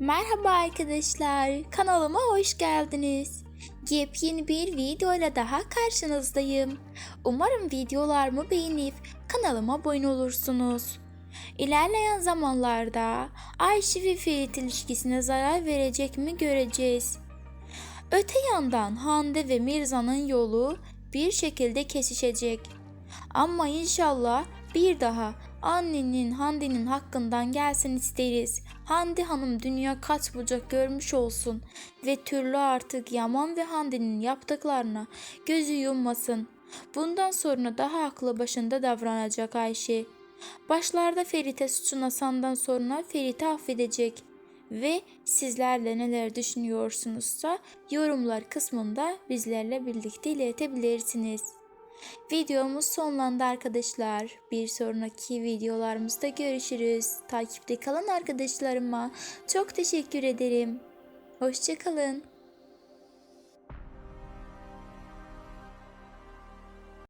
Merhaba arkadaşlar, kanalıma hoş geldiniz. Yepyeni bir videoyla daha karşınızdayım. Umarım videolarımı beğenip kanalıma abone olursunuz. İlerleyen zamanlarda Ayşe ve Ferit ilişkisine zarar verecek mi göreceğiz. Öte yandan Hande ve Mirza'nın yolu bir şekilde kesişecek. Ama inşallah bir daha annenin Hande'nin hakkından gelsin isteriz. Hande Hanım dünya kaç bucak görmüş olsun ve türlü artık Yaman ve Hande'nin yaptıklarına gözü yummasın. Bundan sonra daha aklı başında davranacak Ayşe. Başlarda Ferit'e suçun Hasan'dan sonra Ferit'i affedecek. Ve sizler de neler düşünüyorsunuzsa yorumlar kısmında bizlerle birlikte iletebilirsiniz. Videomuz sonlandı arkadaşlar. Bir sonraki videolarımızda görüşürüz. Takipte kalan arkadaşlarıma çok teşekkür ederim. Hoşçakalın.